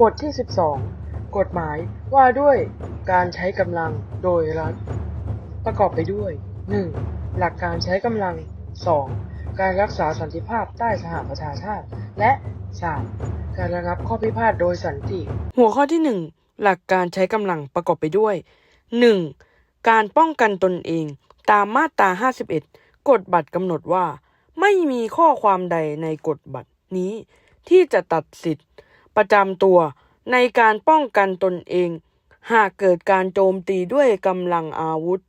บทที่ 12 กฎหมายว่าด้วยการใช้กำลังโดยรัฐ ประกอบไปด้วย 1. หลักการใช้กำลัง 2. การรักษาสันติภาพใต้สหประชาชาติ และ 3. การระงับข้อพิพาทโดยสันติ หัวข้อที่ 1 หลักการใช้กำลังประกอบไปด้วย 1. การป้องกันตนเองตามมาตรา 51 กฎบัตรกำหนดว่า ไม่มีข้อความใดในกฎบัตรนี้ที่จะตัดสิทธิ์ ประจำตัวในการป้องกันตนเอง หากเกิดการโจมตีด้วยกำลังอาวุธ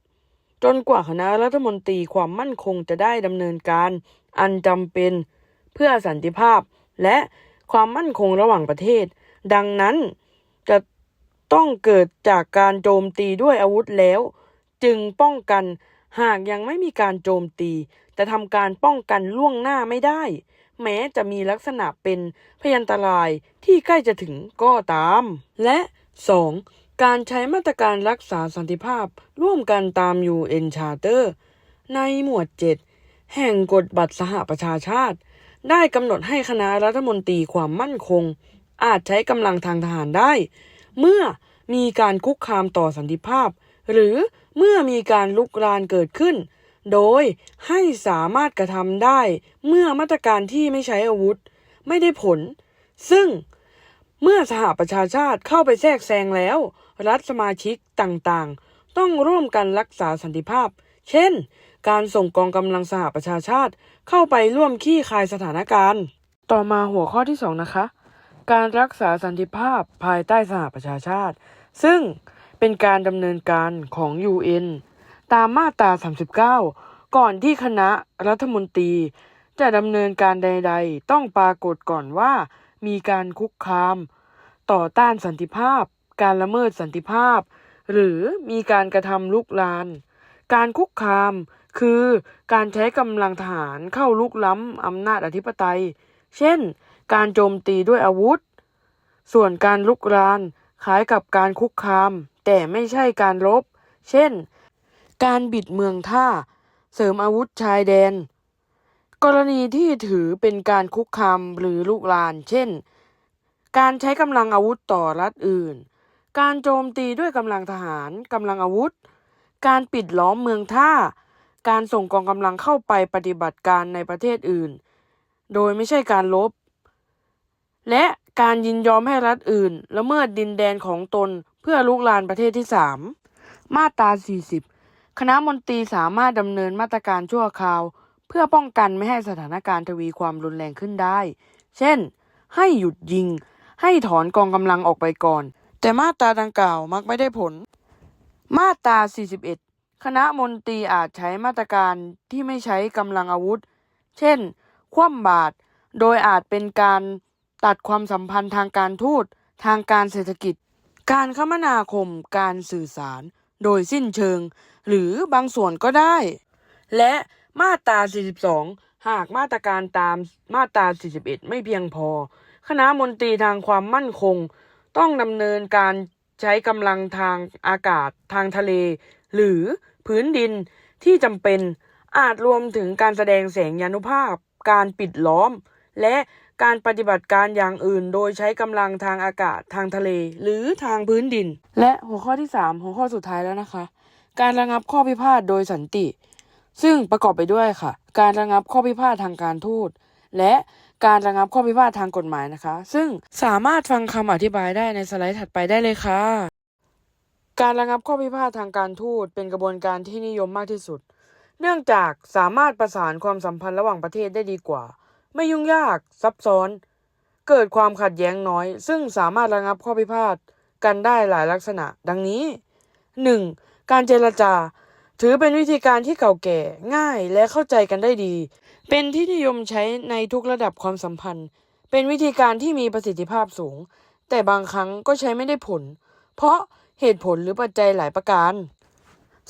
จนกว่าคณะรัฐมนตรีความมั่นคงจะได้ดำเนินการ อันจำเป็นเพื่อสันติภาพและความมั่นคงระหว่างประเทศ ดังนั้นจะต้องเกิดจากการโจมตีด้วยอาวุธแล้ว จึงป้องกันหากยังไม่มีการโจมตี จะทำการป้องกันล่วงหน้าไม่ได้ แม้จะมีลักษณะเป็นพยันตรายที่ใกล้จะถึงก็ตาม และ 2. การใช้มาตรการรักษาสันติภาพร่วมกันตาม UN Charter ในหมวด 7 แห่งกฎบัตรสหประชาชาติ ได้กำหนดให้คณะรัฐมนตรีความมั่นคง อาจใช้กำลังทางทหารได้ เมื่อมีการคุกคามต่อสันติภาพ หรือเมื่อมีการลุกรานเกิดขึ้น โดยให้สามารถกระทำได้เมื่อมาตรการที่ไม่ใช้อาวุธ ไม่ได้ผล ซึ่งเมื่อสหประชาชาติเข้าไปแทรกแซงแล้ว รัฐสมาชิกต่างๆ ต้องร่วมกันรักษาสันติภาพ เช่น การส่งกองกำลังสหประชาชาติเข้าไปร่วมขี้คายสถานการณ์ ต่อมาหัวข้อที่ 2 นะคะ การรักษาสันติภาพภายใต้สหประชาชาติ ซึ่งเป็นการดำเนินการของ UN ตามมาตรา 39 ก่อนที่คณะรัฐมนตรี จะดำเนินการใด ๆ ต้องปรากฏก่อนว่า มีการคุกคาม ต่อต้านสันติภาพ การละเมิดสันติภาพ หรือมีการกระทำลุกลาน การคุกคามคือการใช้กำลังทหารเข้าลุกล้ำอำนาจอธิปไตย เช่น การโจมตีด้วยอาวุธ ส่วนการลุกรานคล้ายกับการคุกคาม แต่ไม่ใช่การรบเช่น การบิดเมืองท่า เสริมอาวุธชายแดน กรณีที่ถือเป็นการคุกคามหรือลุกลาน เช่น การใช้กำลังอาวุธต่อรัฐอื่น การโจมตีด้วยกำลังทหารกำลังอาวุธ การปิดล้อมเมืองท่า การส่งกองกำลังเข้าไปปฏิบัติการในประเทศอื่น โดยไม่ใช่การลบ และการยินยอมให้รัฐอื่นละเมิดดินแดนของตนเพื่อลุกลานประเทศที่3มาตรา 40 คณะมนตรีสามารถดำเนินมาตรการชั่วคราว เพื่อป้องกันไม่ให้สถานการณ์ทวีความรุนแรงขึ้นได้ เช่น ให้หยุดยิง ให้ถอนกองกำลังออกไปก่อน แต่มาตราดังกล่าวมักไม่ได้ผล มาตรา 41 คณะมนตรีอาจใช้มาตรการที่ไม่ใช้กำลังอาวุธ เช่น คว่ำบาตร โดยอาจเป็นการตัดความสัมพันธ์ทางการทูต ทางการเศรษฐกิจ การคมนาคม การสื่อสาร โดยสิ้นเชิง หรือบางส่วนก็ได้ และมาตรา 42 หากมาตรการตามมาตรา 41 ไม่เพียงพอ คณะมนตรีทางความมั่นคง ต้องดำเนินการใช้กำลังทางอากาศทางทะเล หรือพื้นดินที่จำเป็นอาจรวมถึงการแสดงแสงยานุภาพ การปิดล้อม และการปฏิบัติการอย่างอื่น โดยใช้กำลังทางอากาศทางทะเล หรือทางพื้นดิน และหัวข้อที่ 3 หัวข้อสุดท้ายแล้วนะคะ การระงับข้อพิพาทโดยสันติ ซึ่งประกอบไปด้วยค่ะ การระงับข้อพิพาททางการทูตและการระงับข้อพิพาททางกฎหมายนะคะ ซึ่งสามารถฟังคำอธิบายได้ในสไลด์ถัดไปได้เลยค่ะ การระงับข้อพิพาททางการทูตเป็นกระบวนการที่นิยมมากที่สุด เนื่องจากสามารถประสานความสัมพันธ์ระหว่างประเทศได้ดีกว่า ไม่ยุ่งยากซับซ้อน เกิดความขัดแย้งน้อย ซึ่งสามารถระงับข้อพิพาทกันได้หลายลักษณะ ดังนี้ 1. การเจรจา ถือเป็นวิธีการที่เก่าแก่ ง่ายและเข้าใจกันได้ดี เป็นที่นิยมใช้ในทุกระดับความสัมพันธ์ เป็นวิธีการที่มีประสิทธิภาพสูง แต่บางครั้งก็ใช้ไม่ได้ผล เพราะเหตุผลหรือปัจจัยหลายประการ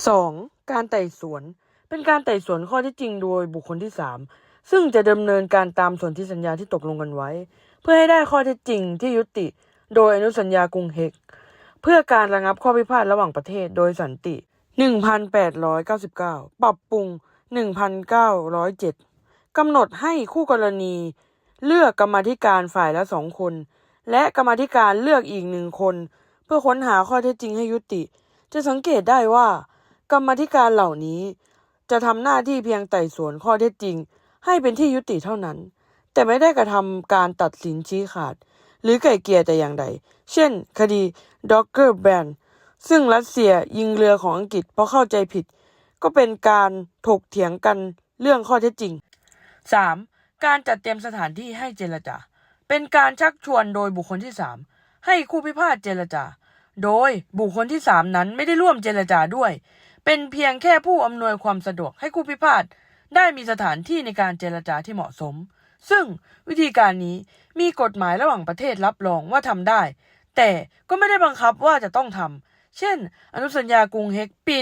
2. การไต่สวน เป็นการไต่สวนข้อเที่จริงโดยบุคคลที่ 3 ซึ่งจะดำเนินการตามส่วนธิสัญญาที่ตกลงกันไว้ เพื่อให้ได้ข้อเท็จจริงที่ยุติ โดยอนุสัญญากรุงเฮก เพื่อการระงับข้อพิพาทระหว่างประเทศโดยสันติ 1899 ปรับปรุง 1907 กำหนดให้คู่กรณี เลือกกรรมธิการฝ่ายละสองคน และกรรมธิการเลือกอีกหนึ่งคน เพื่อค้นหาข้อเท็จจริงให้ยุติ จะสังเกตได้ว่า กรรมธิการเหล่านี้ จะทำหน้าที่เพียงไต่สวนข้อเท็จจริง ให้เป็นที่ยุติเท่านั้น แต่ไม่ได้กระทำการตัดสินชี้ขาด หรือไก่เกลี่ยแต่อย่างใด เช่น คดี ด็อกเกอร์แบนซึ่งรัสเซียยิงเรือของอังกฤษเพราะเข้าใจผิด ก็เป็นการถกเถียงกันเรื่องข้อเท็จจริง 3. การจัดเตรียมสถานที่ให้เจรจา เป็นการชักชวนโดยบุคคลที่ 3 ให้คู่พิพาทเจรจา โดยบุคคลที่ 3 นั้นไม่ได้ร่วมเจรจาด้วย เป็นเพียงแค่ผู้อำนวยความสะดวกให้คู่พิพาทได้มีสถานที่ในการเจรจาที่เหมาะสม ซึ่งวิธีการนี้มีกฎหมายระหว่างประเทศรับรองว่าทำได้ แต่ก็ไม่ได้บังคับว่าจะต้องทำ เช่น อนุสัญญากรุงเฮกปี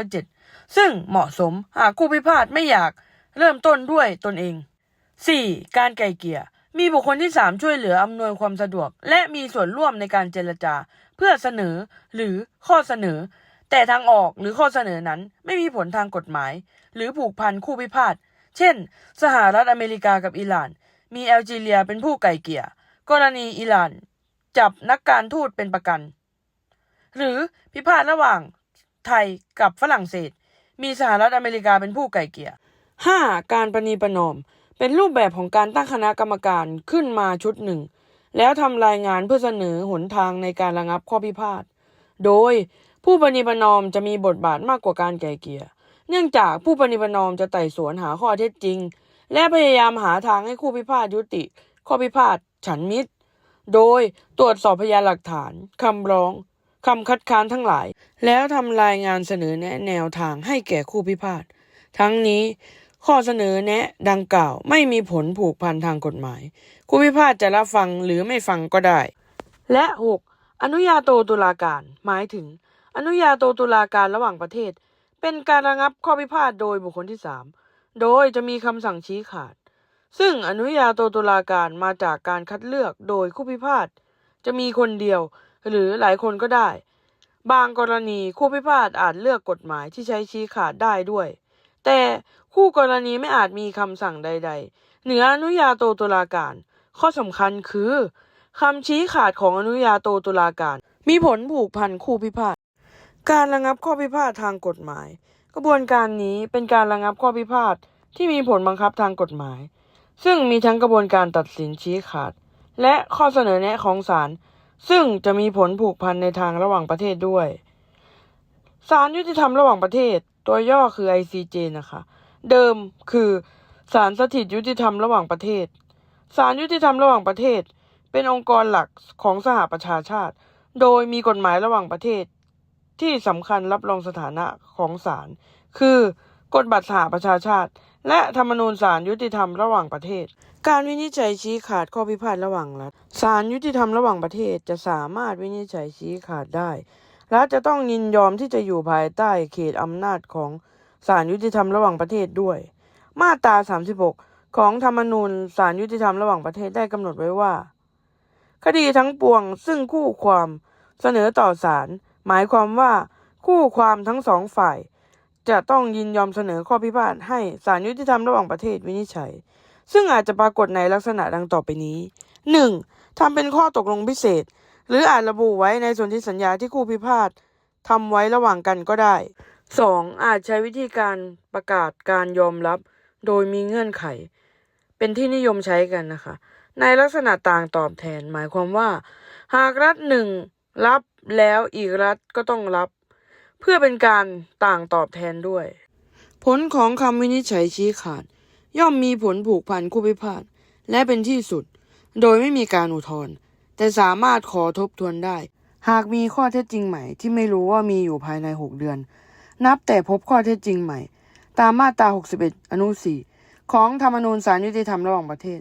1907 ซึ่งเหมาะสมหากคู่พิพาทไม่อยากเริ่มต้นด้วยตนเอง 4. การไกล่เกลี่ย มีบุคคลที่ 3 ช่วยเหลืออำนวยความสะดวก และมีส่วนร่วมในการเจรจา เพื่อเสนอหรือข้อเสนอ แต่ทางออกหรือข้อเสนอนั้นไม่มีผลทางกฎหมาย หรือผูกพันคู่พิพาท เช่น สหรัฐอเมริกากับอิหร่าน มีแอลจีเรียเป็นผู้ไกล่เกลี่ย กรณีอิหร่าน จับนักการทูตเป็นประกัน หรือพิพาทระหว่างไทยกับฝรั่งเศส มีสหรัฐอเมริกาเป็นผู้ไกล่เกลี่ย 5. การประนีประนอม เป็นรูปแบบของการตั้งคณะกรรมการขึ้นมาชุดหนึ่ง แล้วทำรายงานเพื่อเสนอหนทางในการระงับข้อพิพาท โดยผู้ประนีประนอมจะมีบทบาทมากกว่าการไกล่เกลี่ย เนื่องจากผู้ประนีประนอมจะไต่สวนหาข้อเท็จจริง และพยายามหาทางให้คู่พิพาทยุติ ข้อพิพาทฉันมิตร โดยตรวจสอบพยานหลักฐานคำร้องคำคัดค้านทั้งหลาย แล้วทำรายงานเสนอแนะแนวทางให้แก่คู่พิพาททั้งนี้ข้อเสนอแนะดังกล่าวไม่มีผลผูกพันทางกฎหมาย คู่พิพาทจะรับฟังหรือไม่ฟังก็ได้ และ 6. อนุญาโตตุลาการ หมายถึง อนุญาโตตุลาการระหว่างประเทศ เป็นการระงับข้อพิพาทโดยบุคคลที่ 3 โดยจะมีคำสั่งชี้ขาด ซึ่งอนุญาโตตุลาการมาจากการคัดเลือกโดยคู่พิพาทจะมีคนเดียวหรือหลายคนก็ได้ บางกรณีคู่พิพาทอาจเลือกกฎหมายที่ใช้ชี้ขาดได้ด้วย แต่คู่กรณีไม่อาจมีคำสั่งใด ๆ เหนืออนุญาโตตุลาการ ข้อสำคัญคือคำชี้ขาดของอนุญาโตตุลาการ มีผลผูกพันคู่พิพาท การระงับข้อพิพาททางกฎหมาย กระบวนการนี้เป็นการระงับข้อพิพาทที่มีผลบังคับทางกฎหมาย ซึ่งมีทั้งกระบวนการตัดสินชี้ขาด และข้อเสนอแนะของศาลซึ่งจะมีผลผูกพันในทางระหว่างประเทศด้วยศาลยุติธรรมระหว่างประเทศ ตัวย่อคือ ICJ นะคะ เดิมคือศาลสถิตยุติธรรมระหว่างประเทศศาลยุติธรรมระหว่างประเทศ เป็นองค์กรหลักของสหประชาชาติ โดยมีกฎหมายระหว่างประเทศ ที่สำคัญรับรองสถานะของศาลคือกฎบัตรสหประชาชาติ และธรรมนูญศาลยุติธรรมระหว่างประเทศ การวินิจฉัยชี้ขาดข้อพิพาทระหว่างรัฐศาลยุติธรรมระหว่างประเทศจะสามารถวินิจฉัยชี้ขาดได้รัฐจะต้องยินยอมที่จะอยู่ภายใต้เขตอำนาจของศาลยุติธรรมระหว่างประเทศด้วย มาตรา 36 ของธรรมนูญศาลยุติธรรมระหว่างประเทศได้กำหนดไว้ว่า คดีทั้งปวงซึ่งคู่ความเสนอต่อศาลหมายความว่าคู่ความทั้งสองฝ่าย จะต้องยินยอมเสนอข้อพิพาทให้ศาลยุติธรรมระหว่างประเทศวินิจฉัย ซึ่งอาจจะปรากฏในลักษณะดังต่อไปนี้ 1. ทำเป็นข้อตกลงพิเศษ หรืออาจระบุไว้ในสนธิสัญญาที่คู่พิพาททำไว้ระหว่างกันก็ได้ 2. อาจใช้วิธีการประกาศการยอมรับ โดยมีเงื่อนไข เป็นที่นิยมใช้กันนะคะ ในลักษณะต่างตอบแทน หมายความว่า หากรัฐหนึ่งรับแล้วอีกรัฐก็ต้องรับ เพื่อเป็นการต่างตอบแทนด้วย ผลของคำวินิจฉัยชี้ขาด ย่อมมีผลผูกพันคู่พิพาทและเป็นที่สุด โดยไม่มีการอุทธรณ์แต่สามารถขอทบทวนได้ หากมีข้อเท็จจริงใหม่ที่ไม่รู้ว่ามีอยู่ภายใน 6 เดือน นับแต่พบข้อเท็จจริงใหม่ ตามมาตรา 61 อนุ 4 ของธรรมนูญศาลยุติธรรมระหว่างประเทศ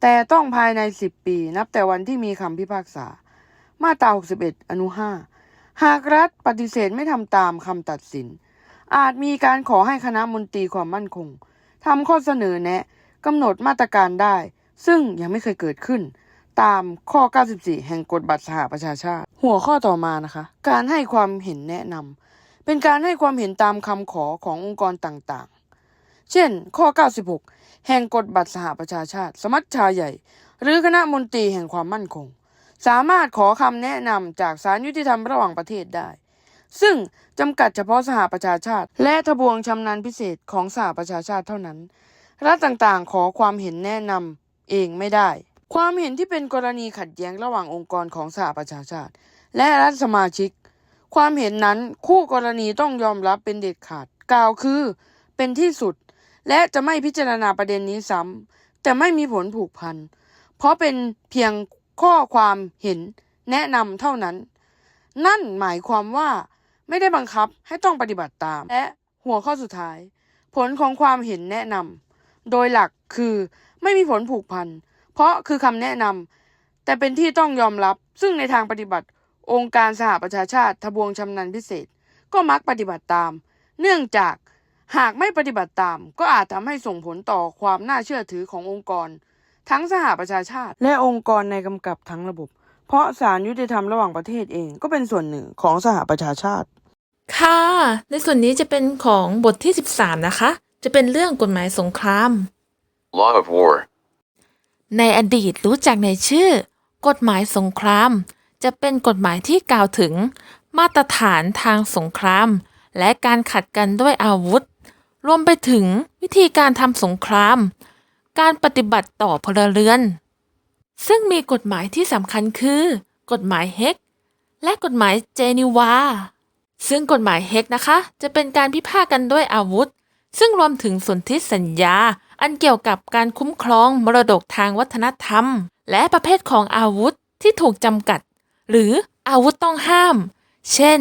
แต่ต้องภายใน 10 ปี นับแต่วันที่มีคำพิพากษา มาตรา 61 อนุ 5 หากรัฐปฏิเสธไม่ทำตามคำตัดสิน อาจมีการขอให้คณะมนตรีความมั่นคงทำข้อเสนอแนะกำหนดมาตรการได้ ซึ่งยังไม่เคยเกิดขึ้น ตามข้อ 94 แห่งกฎบัตรสหประชาชาติ หัวข้อต่อมานะคะ การให้ความเห็นแนะนำเป็นการให้ความเห็นตามคำขอขององค์กรต่างๆ เช่น ข้อ 96 แห่งกฎบัตรสหประชาชาติ สมัชชาใหญ่ หรือคณะมนตรีแห่งความมั่นคง สามารถขอคำแนะนำจากศาลยุติธรรมระหว่างประเทศได้ ซึ่งจำกัดเฉพาะสหประชาชาติ และทบวงชำนาญพิเศษของสหประชาชาติเท่านั้น รัฐต่างๆ ขอความเห็นแนะนำเองไม่ได้ ความเห็นที่เป็นกรณีขัดแย้งระหว่างองค์กรของสหประชาชาติ และรัฐสมาชิก ความเห็นนั้นคู่กรณีต้องยอมรับเป็นเด็ดขาดกล่าวคือ เป็นที่สุด และจะไม่พิจารณาประเด็นนี้ซ้ำแต่ไม่มีผลผูกพันเพราะเป็นเพียง ข้อความเห็นแนะนำเท่านั้น นั่นหมายความว่าไม่ได้บังคับให้ต้องปฏิบัติตาม และหัวข้อสุดท้าย ผลของความเห็นแนะนำโดยหลักคือไม่มีผลผูกพัน เพราะคือคำแนะนำแต่เป็นที่ต้องยอมรับ ซึ่งในทางปฏิบัติ องค์การสหประชาชาติทบวงชำนาญพิเศษ ก็มักปฏิบัติตาม เนื่องจากหากไม่ปฏิบัติตาม ก็อาจทำให้ส่งผลต่อความน่าเชื่อถือขององค์กร ทั้งสหประชาชาติ และองค์กรในกำกับทั้งระบบ เพราะศาลยุติธรรมระหว่างประเทศเองก็เป็นส่วนหนึ่งของสหประชาชาติ ค่ะ ในส่วนนี้จะเป็นของบทที่ 13 นะคะ จะเป็นเรื่องกฎหมายสงคราม Law of War. ในอดีตรู้จักในชื่อ กฎหมายสงคราม จะเป็นกฎหมายที่กล่าวถึง มาตรฐานทางสงคราม และการขัดกันด้วยอาวุธ รวมไปถึงวิธีการทำสงคราม การปฏิบัติต่อพลเรือน ซึ่งมีกฎหมายที่สำคัญคือ กฎหมายเฮกและกฎหมายเจนีวา ซึ่งกฎหมายเฮกนะคะ จะเป็นการพิพาทกันด้วยอาวุธ ซึ่งรวมถึงสนธิสัญญา อันเกี่ยวกับการคุ้มครองมรดกทางวัฒนธรรม และประเภทของอาวุธที่ถูกจำกัด หรืออาวุธต้องห้าม เช่น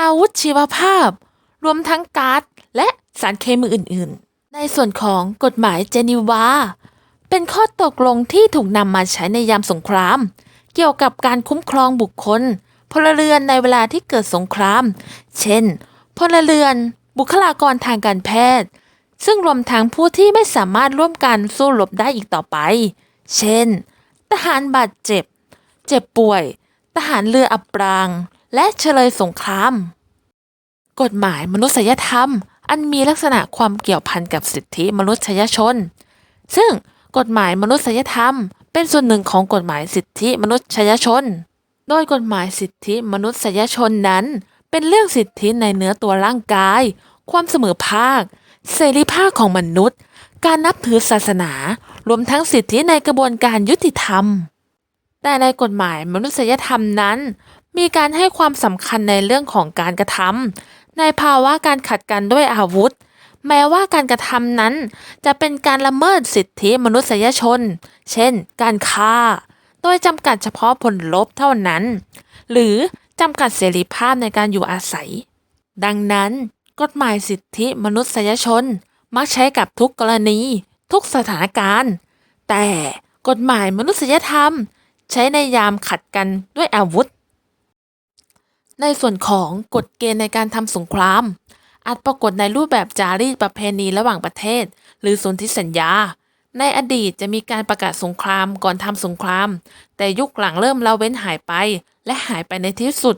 อาวุธชีวภาพ รวมทั้งก๊าซและสารเคมีอื่น ๆ ในส่วนของกฎหมายเจนีวา เป็นข้อตกลงที่ถูกนำมาใช้ในยามสงคราม เกี่ยวกับการคุ้มครองบุคคล พลเรือนในเวลาที่เกิดสงคราม เช่น พลเรือน บุคลากรทางการแพทย์ ซึ่งรวมทั้งผู้ที่ไม่สามารถร่วมกันสู้รบได้อีกต่อไป เช่น ทหารบาดเจ็บ เจ็บป่วย ทหารเรืออับปราง และเฉลยสงคราม กฎหมายมนุษยธรรม อันมีลักษณะความเกี่ยวพันกับสิทธิมนุษยชน ซึ่งกฎหมายมนุษยธรรม เป็นส่วนหนึ่งของกฎหมายสิทธิมนุษยชน โดยกฎหมายสิทธิมนุษยชนนั้น เป็นเรื่องสิทธิในเนื้อตัวร่างกาย ความเสมอภาค เสรีภาพของมนุษย์ การนับถือศาสนา รวมทั้งสิทธิในกระบวนการยุติธรรม แต่ในกฎหมายมนุษยธรรมนั้น มีการให้ความสำคัญในเรื่องของการกระทำ ในภาวะการขัดกันด้วยอาวุธ แม้ว่าการกระทำนั้น จะเป็นการละเมิดสิทธิมนุษยชน เช่น การฆ่า โดยจำกัดเฉพาะผลลบเท่านั้น หรือจำกัดเสรีภาพในการอยู่อาศัย ดังนั้น กฎหมายสิทธิมนุษยชน มักใช้กับทุกกรณี ทุกสถานการณ์ แต่กฎหมายมนุษยธรรม ใช้ในยามขัดกันด้วยอาวุธ ในส่วนของกฎเกณฑ์ในการทำสงคราม อาจปรากฏในรูปแบบจารีตประเพณีระหว่างประเทศ หรือสนธิสัญญา ในอดีตจะมีการประกาศสงครามก่อนทำสงคราม แต่ยุคหลังเริ่มละเว้นหายไป และหายไปในที่สุด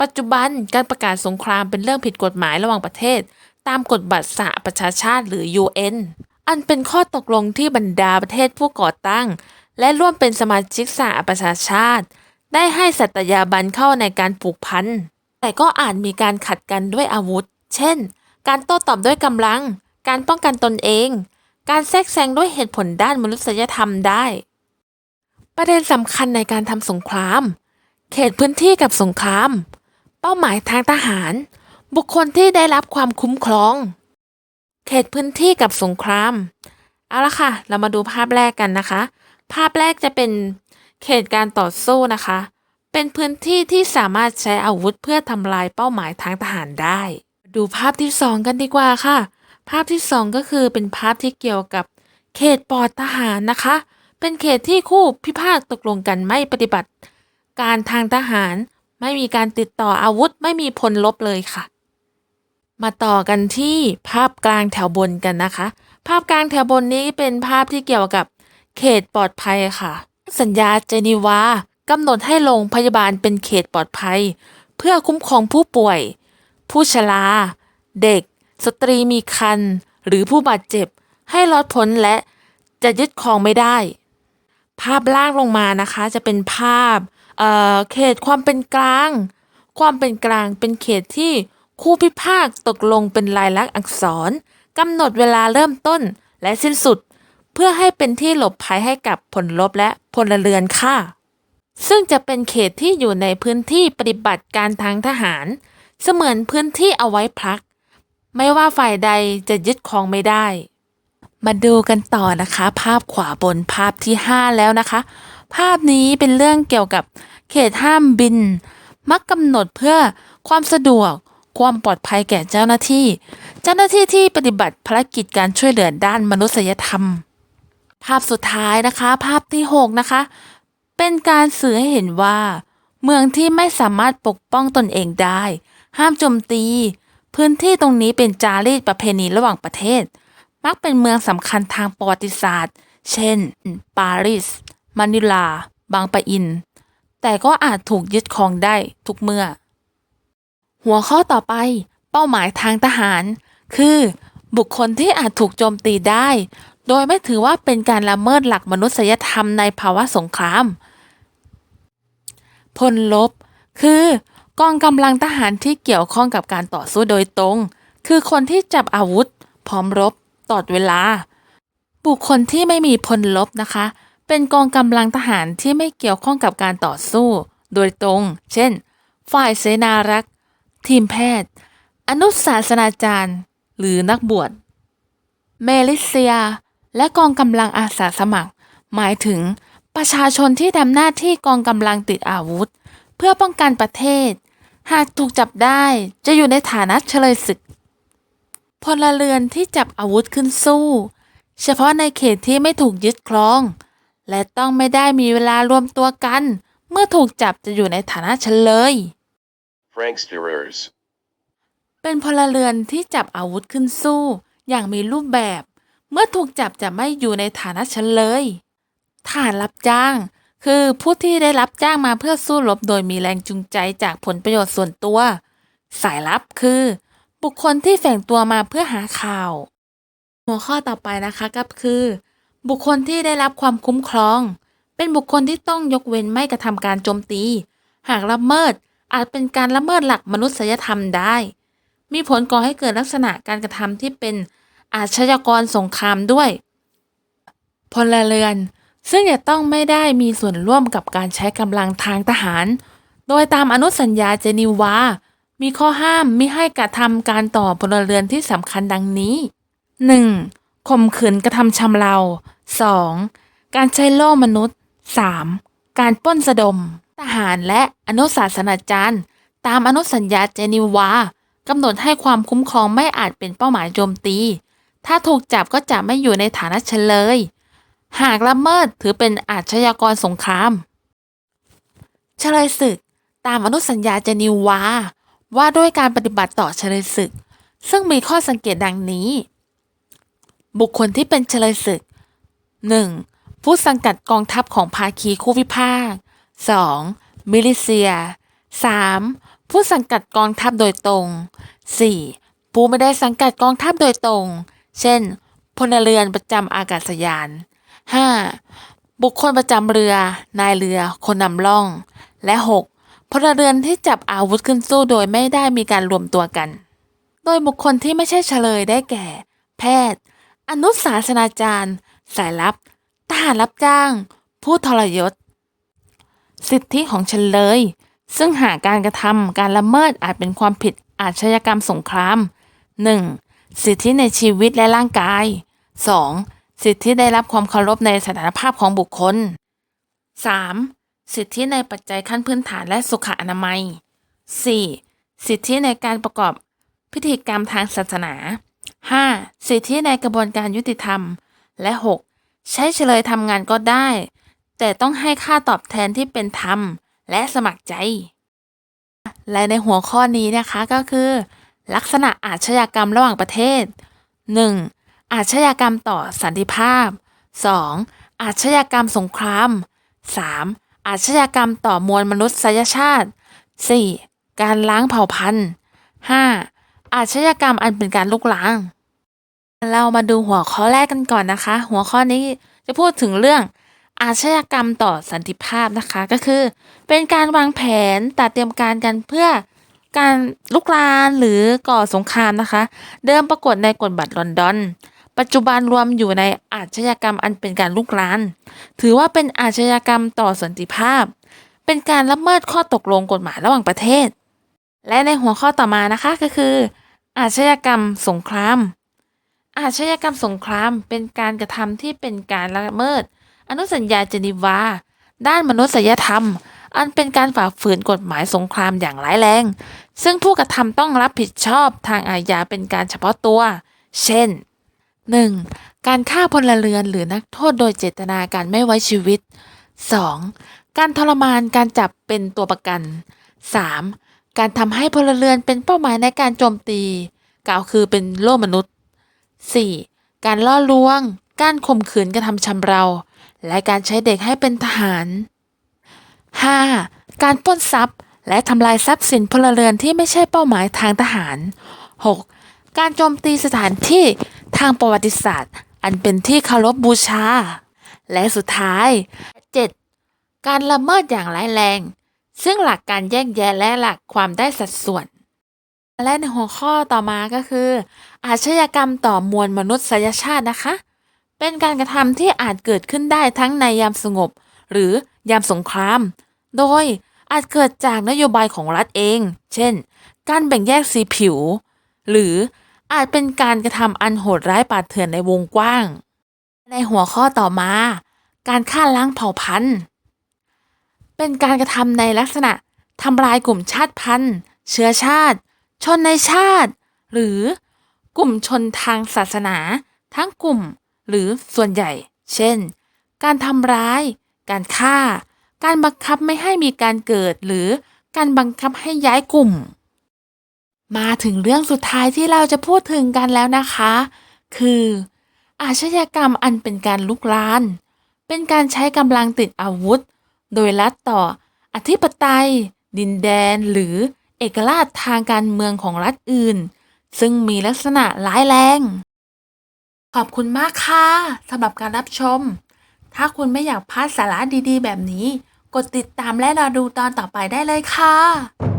ปัจจุบันการประกาศสงครามเป็นเรื่องผิดกฎหมายระหว่างประเทศ ตามกฎบัตรสหประชาชาติหรือ UN อันเป็นข้อตกลงที่บรรดาประเทศผู้ก่อตั้ง และร่วมเป็นสมาชิกสหประชาชาติ ได้ให้สัตยาบันเข้าในการผูกพันแต่ก็อาจมีการขัดกันด้วยอาวุธ เช่น การโต้ตอบด้วยกำลัง การป้องกันตนเอง การแทรกแซงด้วยเหตุผลด้านมนุษยธรรมได้ ประเด็นสำคัญในการทำสงคราม เขตพื้นที่กับสงคราม เป้าหมายทางทหาร บุคคลที่ได้รับความคุ้มครอง เขตพื้นที่กับสงคราม เอาละค่ะ เรามาดูภาพแรกกันนะคะ ภาพแรกจะเป็น เขตการต่อสู้นะคะ เป็นพื้นที่ที่สามารถใช้อาวุธเพื่อทำลายเป้าหมายทางทหารได้ ดูภาพที่สองกันดีกว่าค่ะ ภาพที่สองก็คือเป็นภาพที่เกี่ยวกับ เขตปลอดทหารนะคะ เป็นเขตที่คู่พิพาทตกลงกันไม่ปฏิบัติ การทางทหารไม่มีการติดต่ออาวุธไม่มีพลลบเลยค่ะ มาต่อกันที่ภาพกลางแถวบนกันนะคะ ภาพกลางแถวบนนี้เป็นภาพที่เกี่ยวกับเขตปลอดภัยค่ะ สัญญาเจนีวากำหนดให้โรงพยาบาลเป็นเขตปลอดภัย เพื่อคุ้มครองผู้ป่วย ผู้ชรา เด็ก สตรีมีครรภ์หรือผู้บาดเจ็บให้รอดพ้นและจะยึดครองไม่ได้ ภาพล่างลงมานะคะจะเป็นภาพเอ่อเขตความเป็นกลาง ความเป็นกลางเป็นเขตที่คู่พิพากตกลงเป็นลายลักษณ์อักษรกำหนดเวลาเริ่มต้นและสิ้นสุด เพื่อให้เป็นที่หลบภัยให้กับผลลบและพลเรือนค่ะ ซึ่งจะเป็นเขตที่อยู่ในพื้นที่ปฏิบัติการทางทหาร เสมือนพื้นที่เอาไว้พัก ไม่ว่าฝ่ายใดจะยึดครองไม่ได้ มาดูกันต่อนะคะ ภาพขวาบนภาพที่ 5 แล้วนะคะ ภาพนี้เป็นเรื่องเกี่ยวกับเขตห้ามบิน มักกำหนดเพื่อความสะดวกความปลอดภัยแก่เจ้าหน้าที่ เจ้าหน้าที่ที่ปฏิบัติภารกิจการช่วยเหลือด้านมนุษยธรรม ภาพสุดท้ายนะคะ ภาพที่ 6 นะคะ เป็นการสื่อให้เห็นว่า เมืองที่ไม่สามารถปกป้องตนเองได้ ห้ามโจมตี พื้นที่ตรงนี้เป็นจารีตประเพณีระหว่างประเทศ มักเป็นเมืองสำคัญทางประวัติศาสตร์ เช่น ปารีสมะนิลา บางปะอิน แต่ก็อาจถูกยึดครองได้ทุกเมื่อ หัวข้อต่อไป เป้าหมายทางทหาร คือ บุคคลที่อาจถูกโจมตีได้ โดยไม่ถือว่าเป็นการละเมิดหลักมนุษยธรรมในภาวะสงคราม พลลบ คือกองกำลังทหารที่เกี่ยวข้องกับการต่อสู้โดยตรง คือคนที่จับอาวุธ พร้อมรบตลอดเวลา บุคคลที่ไม่มีพลลบนะคะ เป็นกองกำลังทหารที่ไม่เกี่ยวข้องกับการต่อสู้ โดยตรง เช่น ฝ่ายเสนารักษ์ทีมแพทย์ อนุศาสนาจารย์ หรือนักบวช เมลิเซีย และกองกำลังอาสาสมัคร หมายถึง ประชาชนที่ทำหน้าที่กองกำลังติดอาวุธ เพื่อป้องกันประเทศ หากถูกจับได้จะอยู่ในฐานะเฉลยศึก พลเรือนที่จับอาวุธขึ้นสู้ เฉพาะในเขตที่ไม่ถูกยึดครอง และต้องไม่ได้มีเวลารวมตัวกัน เมื่อถูกจับจะอยู่ในฐานะเฉลย Pranksterers. เป็นพลเรือนที่จับอาวุธขึ้นสู้ อย่างมีรูปแบบ เมื่อถูกจับจะไม่อยู่ในฐานะเฉลย ฐานรับจ้าง คือผู้ที่ได้รับจ้างมาเพื่อสู้รบโดยมีแรงจูงใจจากผลประโยชน์ส่วนตัว สายลับคือ บุคคลที่แฝงตัวมาเพื่อหาข่าว หัวข้อต่อไปนะคะก็คือ บุคคลที่ได้รับความคุ้มครอง เป็นบุคคลที่ต้องยกเว้นไม่กระทำการโจมตี หากละเมิดอาจเป็นการละเมิดหลักมนุษยธรรมได้ มีผลก่อให้เกิดลักษณะการกระทำที่เป็น อาชญากรสงครามด้วย พลเรือน ซึ่งจะต้องไม่ได้มีส่วนร่วมกับการใช้กำลังทางทหาร โดยตามอนุสัญญาเจนีวา มีข้อห้ามมิให้กระทำการต่อพลเรือนที่สำคัญดังนี้ 1. ข่มขืนกระทำชำเรา 2. การใช้โล่มนุษย์ 3. การปล้นสะดม ทหารและอนุศาสนาจารย์ตามอนุสัญญาเจนีวากำหนดให้ความคุ้มครองไม่อาจเป็นเป้าหมายโจมตี ถ้าถูกจับก็จะไม่อยู่ในฐานะเฉลย หากละเมิดถือเป็นอาชญากรสงคราม เฉลยศึก ตามอนุสัญญาเจนีวา ว่าด้วยการปฏิบัติต่อเฉลยศึก ซึ่งมีข้อสังเกตดังนี้ บุคคลที่เป็นเฉลยศึก 1. ผู้สังกัดกองทัพของภาคีคู่พิพาก 2. มิลิเซีย 3. ผู้สังกัดกองทัพโดยตรง 4. ผู้ไม่ได้สังกัดกองทัพโดยตรง เช่น พลเรือนประจำอากาศยาน 5. บุคคลประจำเรือ นายเรือ คนนำล่อง และ 6. พลเรือนที่จับอาวุธขึ้นสู้โดยไม่ได้มีการรวมตัวกัน โดยบุคคลที่ไม่ใช่เฉลยได้แก่ แพทย์ อนุศาสนาจารย์ สายลับ ทหารรับจ้าง ผู้ทรยศ สิทธิของเฉลย ซึ่งหากการกระทำการละเมิดอาจเป็นความผิดอาชญากรรมสงคราม 1. สิทธิในชีวิตและร่างกาย 2. สิทธิได้รับความเคารพในสถานภาพของบุคคล 3. สิทธิในปัจจัยขั้นพื้นฐานและสุขอนามัย 4. สิทธิในการประกอบพิธีกรรมทางศาสนา 5. สิทธิในกระบวนการยุติธรรม และ 6. ใช้เฉลยทำงานก็ได้ แต่ต้องให้ค่าตอบแทนที่เป็นธรรม และสมัครใจ และในหัวข้อนี้นะคะก็คือ ลักษณะอาชญากรรมระหว่างประเทศ 1. อาชญากรรมต่อสันติภาพ 2. อาชญากรรมสงคราม 3. อาชญากรรมต่อมวลมนุษยชาติ 4. การล้างเผ่าพันธุ์ 5. อาชญากรรมอันเป็นการลุกล้าง เรามาดูหัวข้อแรกกันก่อนนะคะ หัวข้อนี้จะพูดถึงเรื่องอาชญากรรมต่อสันติภาพนะคะก็คือ เป็นการวางแผนตัดเตรียมการกันเพื่อ การลุกรานหรือก่อสงครามนะคะ เดิมปรากฏในกฎบัตรลอนดอน ปัจจุบันรวมอยู่ในอาชญากรรมอันเป็นการลุกราน ถือว่าเป็นอาชญากรรมต่อสันติภาพ เป็นการละเมิดข้อตกลงกฎหมายระหว่างประเทศ และในหัวข้อต่อมานะคะก็คือ อาชญากรรมสงคราม อาชญากรรมสงครามเป็นการกระทำที่เป็นการละเมิด อนุสัญญาเจนีวา ด้านมนุษยธรรม อันเป็นการฝ่าฝืนกฎหมายสงครามอย่างร้ายแรง ซึ่งผู้กระทำต้องรับผิดชอบทางอาญาเป็นการเฉพาะตัว เช่น 1. การฆ่าพลเรือนหรือนักโทษโดยเจตนาการไม่ไว้ชีวิต 2. การทรมานการจับเป็นตัวประกัน 3. การทำให้พลเรือนเป็นเป้าหมายในการโจมตี กล่าวคือเป็นโล่มนุษย์ 4. การล่อลวง การข่มขืนกระทำชำเรา และการใช้เด็กให้เป็นทหาร 5. การปล้นทรัพย์ และทำลายทรัพย์สินพลเรือนที่ไม่ใช่เป้าหมายทางทหาร 6. การโจมตีสถานที่ทางประวัติศาสตร์ อันเป็นที่เคารพบูชา และสุดท้าย 7. การละเมิดอย่างร้ายแรง ซึ่งหลักการแยกแยะและหลักความได้สัดส่วน และในหัวข้อต่อมาก็คือ อาชญากรรมต่อมวลมนุษยชาตินะคะ เป็นการกระทำที่อาจเกิดขึ้นได้ทั้งในยามสงบ หรือ ยามสงคราม โดยอาจเกิดจากนโยบายของรัฐเอง เช่น การแบ่งแยกสีผิว หรืออาจเป็นการกระทำอันโหดร้ายป่าดเถื่อนในวงกว้าง ในหัวข้อต่อมา การฆ่าล้างเผ่าพันธุ์ เป็นการกระทำในลักษณะทำลายกลุ่มชาติพันธุ์ เชื้อชาติ ชนในชาติ หรือกลุ่มชนทางศาสนา ทั้งกลุ่ม หรือส่วนใหญ่ เช่น การทำร้าย การฆ่า การบังคับไม่ให้มีการเกิดหรือการบังคับให้ย้ายกลุ่ม มาถึงเรื่องสุดท้ายที่เราจะพูดถึงกันแล้วนะคะ คือ อาชญากรรมอันเป็นการลุกลาน เป็นการใช้กำลังติดอาวุธ โดยรัฐต่ออธิปไตย ดินแดน หรือเอกราชทางการเมืองของรัฐอื่น ซึ่งมีลักษณะร้ายแรง ขอบคุณมากค่ะสำหรับการรับชม ถ้าคุณไม่อยากพลาดสาระดีๆ แบบนี้ กดติดตามและรอดูตอนต่อไปได้เลยค่ะ